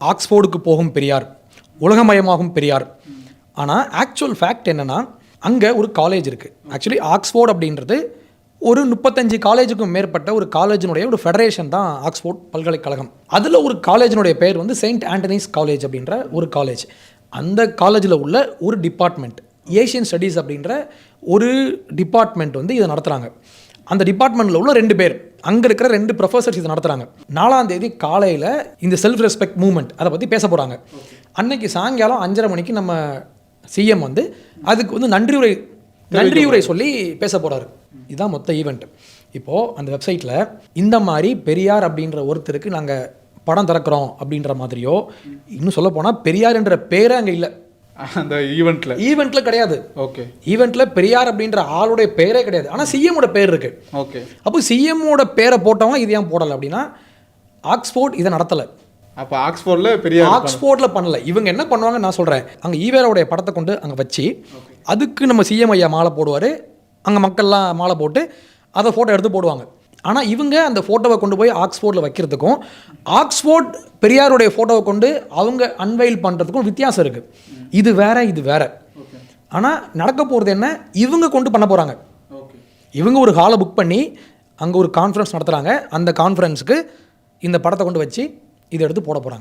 ஆக்ஸ்போர்டுக்கு போகும் பெரியார் உலகமயமாகும் பெரியார். ஆனால் actual fact என்னென்னா அங்கே ஒரு காலேஜ் இருக்குது ஆக்சுவலி ஆக்ஸ்போர்ட் அப்படின்றது ஒரு முப்பத்தஞ்சு காலேஜுக்கும் மேற்பட்ட ஒரு காலேஜினுடைய ஒரு ஃபெடரேஷன் தான் ஆக்ஸ்போர்ட் பல்கலைக்கழகம். அதில் ஒரு காலேஜினுடைய பேர் வந்து செயின்ட் ஆண்டனிஸ் காலேஜ் அப்படின்ற ஒரு காலேஜ் அந்த காலேஜில் உள்ள ஒரு டிபார்ட்மெண்ட் ஏஷியன் ஸ்டடீஸ் அப்படின்ற ஒரு டிபார்ட்மெண்ட் வந்து இதை நடத்துகிறாங்க அந்த டிபார்ட்மெண்ட்டில் உள்ள ரெண்டு பேர். அங்கே இருக்கிற ரெண்டு ப்ரொஃபசர்ஸ் இதை நடத்துகிறாங்க நாலாம் தேதி காலையில் இந்த செல்ஃப் ரெஸ்பெக்ட் மூவ்மெண்ட் அதை பற்றி பேச போகிறாங்க அன்னைக்கு சாயங்காலம் அஞ்சரை மணிக்கு நம்ம சிஎம் வந்து அதுக்கு வந்து நன்றியுரை நன்றியுரை சொல்லி பேச போகிறாரு இதுதான் மொத்த ஈவெண்ட் இப்போது அந்த வெப்சைட்டில் இந்த மாதிரி பெரியார் அப்படின்ற ஒருத்தருக்கு நாங்கள் படம் திறக்கிறோம் அப்படின்ற மாதிரியோ இன்னும் சொல்ல போனால் பெரியார் என்ற பேரே அங்கே இல்லை. அந்த ஈவெண்ட்ல ஈவெண்ட்டில் கிடையாது. ஓகே ஈவெண்ட்ல பெரியார் அப்படின்ற ஆளுடைய பேரே கிடையாது. ஆனால் சிஎம்மோட பேர் இருக்கு. ஓகே அப்போ சிஎம்மோட பேரை போட்டவங்க இது ஏன் போடலை அப்படின்னா ஆக்ஸ்போர்ட் இதை நடத்தலை. அப்ப ஆக்ஸ்போர்ட்ல பெரிய ஆக்ஸ்போர்ட்ல பண்ணல. இவங்க என்ன பண்ணுவாங்க நான் சொல்றேன். அங்க ஈவேராவுடைய படத்தை கொண்டு அங்க வச்சு அதுக்கு நம்ம சிஎம் ஐயா மாலை போடுவாரு. அங்க மக்கள்லாம் மாலை போட்டு அதை போட்டோ எடுத்து போடுவாங்க. ஆனா இவங்க அந்த போட்டோவை கொண்டு போய் ஆக்ஸ்போர்ட்ல வைக்கிறதுக்கும் ஆக்ஸ்போர்ட் பெரியாருடைய போட்டோவை கொண்டு அவங்க அன்வைல் பண்றதுக்கும் வித்தியாசம் இருக்கு. இது வேற இது வேற. ஆனா நடக்க போறது என்ன? இவங்க கொண்டு பண்ண போறாங்க. ஓகே. இவங்க ஒரு ஹாலை புக் பண்ணி அங்கே ஒரு கான்ஃபரன்ஸ் நடத்துகிறாங்க அந்த கான்ஃபரன்ஸுக்கு இந்த படத்தை கொண்டு வச்சு இதை எடுத்து போட போகிறாங்க